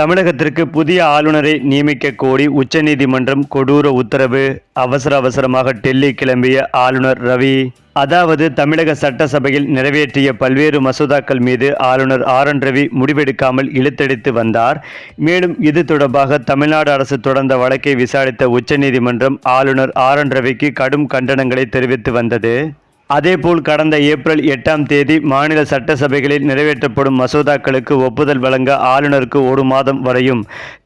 தமிழகத்திற்கு புதிய ஆளுநரை நியமிக்க கோரி உச்சநீதிமன்றம் கொடூர உத்தரவு. அவசர அவசரமாக டெல்லி கிளம்பிய ஆளுநர் ரவி. அதாவது தமிழக சட்டசபையில் நிறைவேற்றிய பல்வேறு மசோதாக்கள் மீது ஆளுநர் ஆர். என். ரவி முடிவெடுக்காமல் இழுத்தடித்து வந்தார். மேலும் இது தொடர்பாக தமிழ்நாடு அரசு தொடர்ந்த வழக்கை விசாரித்த உச்சநீதிமன்றம் ஆளுநர் ஆர். என். ரவிக்கு கடும் கண்டனங்களை தெரிவித்து வந்தது. அதேபோல் கடந்த ஏப்ரல் எட்டாம் தேதி மாநில சட்டசபைகளில் நிறைவேற்றப்படும் மசோதாக்களுக்கு ஒப்புதல் வழங்க ஆளுநருக்கு ஒரு மாதம் வரையும்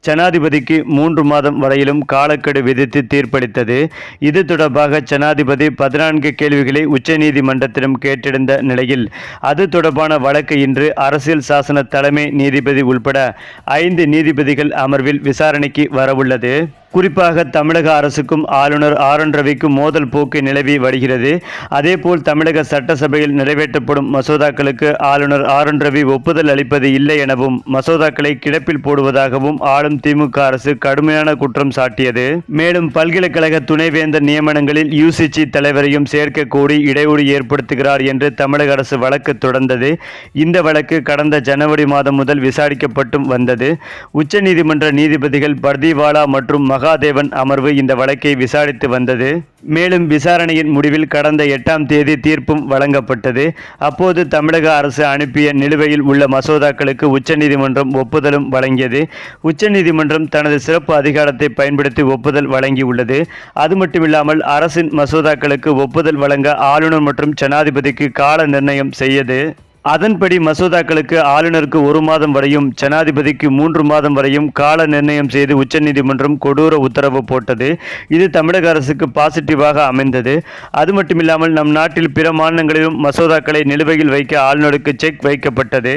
ஜனாதிபதிக்கு மூன்று மாதம் வரையிலும் காலக்கெடு விதித்து தீர்ப்பளித்தது. இது தொடர்பாக ஜனாதிபதி பதினான்கு கேள்விகளை உச்சநீதிமன்றத்திடம் கேட்டிருந்த நிலையில் அது தொடர்பான வழக்கு இன்று அரசியல் சாசன தலைமை நீதிபதி உள்பட ஐந்து நீதிபதிகள் அமர்வில் விசாரணைக்கு வரவுள்ளது. குறிப்பாக தமிழக அரசுக்கும் ஆளுநர் ஆர் என் ரவிக்கும் மோதல் போக்கு நிலவி வருகிறது. அதேபோல் தமிழக சட்டசபையில் நிறைவேற்றப்படும் மசோதாக்களுக்கு ஆளுநர் ஆர் என் ரவி ஒப்புதல் அளிப்பது இல்லை எனவும் மசோதாக்களை கிடப்பில் போடுவதாகவும் ஆளும் திமுக அரசு கடுமையான குற்றம் சாட்டியது. மேலும் பல்கலைக்கழக துணைவேந்தர் நியமனங்களில் யூசிசி தலைவரையும் சேர்க்க கோரி இடையூறு ஏற்படுத்துகிறார் என்று தமிழக அரசு வழக்கு தொடர்ந்தது. இந்த வழக்கு கடந்த ஜனவரி மாதம் முதல் விசாரிக்கப்பட்டும் வந்தது. உச்சநீதிமன்ற நீதிபதிகள் பர்திவாலா மற்றும் மகாதேவன் அமர்வு இந்த வழக்கை விசாரித்து வந்தது. மேலும் விசாரணையின் முடிவில் கடந்த எட்டாம் தேதி தீர்ப்பும் வழங்கப்பட்டது. அப்போது தமிழக அரசு அனுப்பிய நிலுவையில் உள்ள மசோதாக்களுக்கு உச்சநீதிமன்றம் ஒப்புதலும் வழங்கியது. உச்சநீதிமன்றம் தனது சிறப்பு அதிகாரத்தை பயன்படுத்தி ஒப்புதல் வழங்கியுள்ளது. அது மட்டுமில்லாமல் அரசின் மசோதாக்களுக்கு ஒப்புதல் வழங்க ஆளுநர் மற்றும் ஜனாதிபதிக்கு கால நிர்ணயம் செய்யது. அதன்படி மசோதாக்களுக்கு ஆளுநருக்கு ஒரு மாதம் வரையும் ஜனாதிபதிக்கு மூன்று மாதம் வரையும் கால நிர்ணயம் செய்து உச்சநீதிமன்றம் கொடூர உத்தரவு போட்டது. இது தமிழக அரசுக்கு பாசிட்டிவாக அமைந்தது. அது மட்டுமில்லாமல் நம் நாட்டில் பிற மாநிலங்களிலும் மசோதாக்களை நிலுவையில் வைக்க ஆளுநருக்கு செக் வைக்கப்பட்டது.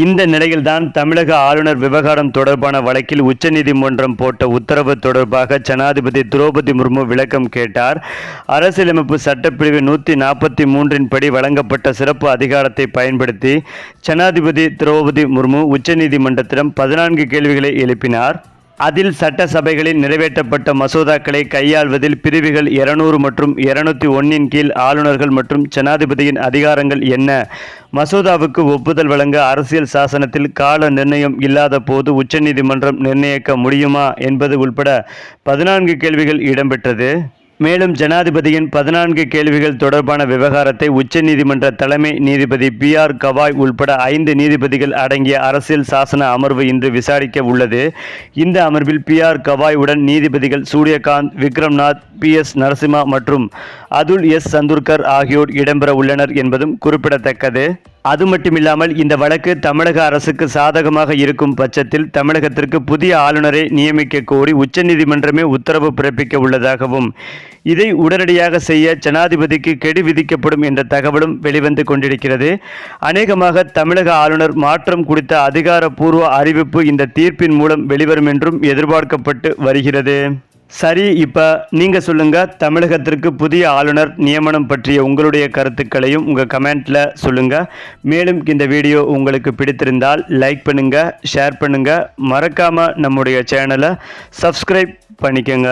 இந்த நிலையில்தான் தமிழக ஆளுநர் விவகாரம் தொடர்பான வழக்கில் உச்சநீதிமன்றம் போட்ட உத்தரவு தொடர்பாக ஜனாதிபதி திரௌபதி முர்மு விளக்கம் கேட்டார். அரசியலமைப்பு சட்டப்பிரிவு நூற்றி நாற்பத்தி மூன்றின் படி வழங்கப்பட்ட சிறப்பு அதிகாரத்தை பயன்படுத்தி ஜனாதிபதி திரௌபதி முர்மு உச்சநீதிமன்றத்திடம் பதினான்கு கேள்விகளை எழுப்பினார். அதில் சட்டசபைகளில் நிறைவேற்றப்பட்ட மசோதாக்களை கையாள்வதில் பிரிவுகள் இருநூறு மற்றும் இருநூத்தி ஒன்னின் கீழ் ஆளுநர்கள் மற்றும் ஜனாதிபதியின் அதிகாரங்கள் என்ன? மசோதாவுக்கு ஒப்புதல் வழங்க அரசியல் சாசனத்தில் கால நிர்ணயம் இல்லாத போது உச்சநீதிமன்றம் நிர்ணயிக்க முடியுமா என்பது உள்பட பதினான்கு கேள்விகள் இடம்பெற்றது. மேலும் ஜனாதிபதியின் பதினான்கு கேள்விகள் தொடர்பான விவகாரத்தை உச்சநீதிமன்ற தலைமை நீதிபதி பி ஆர் கவாய் உள்பட ஐந்து நீதிபதிகள் அடங்கிய அரசியல் சாசன அமர்வு இன்று விசாரிக்க உள்ளது. இந்த அமர்வில் பி ஆர் கவாயுடன் நீதிபதிகள் சூரியகாந்த் விக்ரம்நாத் பி எஸ் நரசிம்மா மற்றும் அதுல் எஸ் சந்துர்கர் ஆகியோர் இடம்பெற உள்ளனர் என்பதும் குறிப்பிடத்தக்கது. அது மட்டுமில்லாமல் இந்த வழக்கு தமிழக அரசுக்கு சாதகமாக இருக்கும் பட்சத்தில் தமிழகத்திற்கு புதிய ஆளுநரை நியமிக்க கோரி உச்சநீதிமன்றமே உத்தரவு பிறப்பிக்க உள்ளதாகவும் இதை உடனடியாக செய்ய ஜனாதிபதிக்கு கெடு விதிக்கப்படும் என்ற தகவலும் வெளிவந்து கொண்டிருக்கிறது. அநேகமாக தமிழக ஆளுநர் மாற்றம் குறித்த அதிகாரப்பூர்வ அறிவிப்பு இந்த தீர்ப்பின் மூலம் வெளிவரும் என்றும் எதிர்பார்க்கப்பட்டு வருகிறது. சரி இப்போ நீங்கள் சொல்லுங்கள் தமிழகத்திற்கு புதிய ஆளுநர் நியமனம் பற்றிய உங்களுடைய கருத்துக்களையும் உங்கள் கமெண்ட்டில் சொல்லுங்கள் மேலும் இந்த வீடியோ உங்களுக்கு பிடித்திருந்தால் லைக் பண்ணுங்கள் ஷேர் பண்ணுங்கள் மறக்காமல் நம்முடைய சேனலை சப்ஸ்கிரைப் பண்ணிக்கோங்க.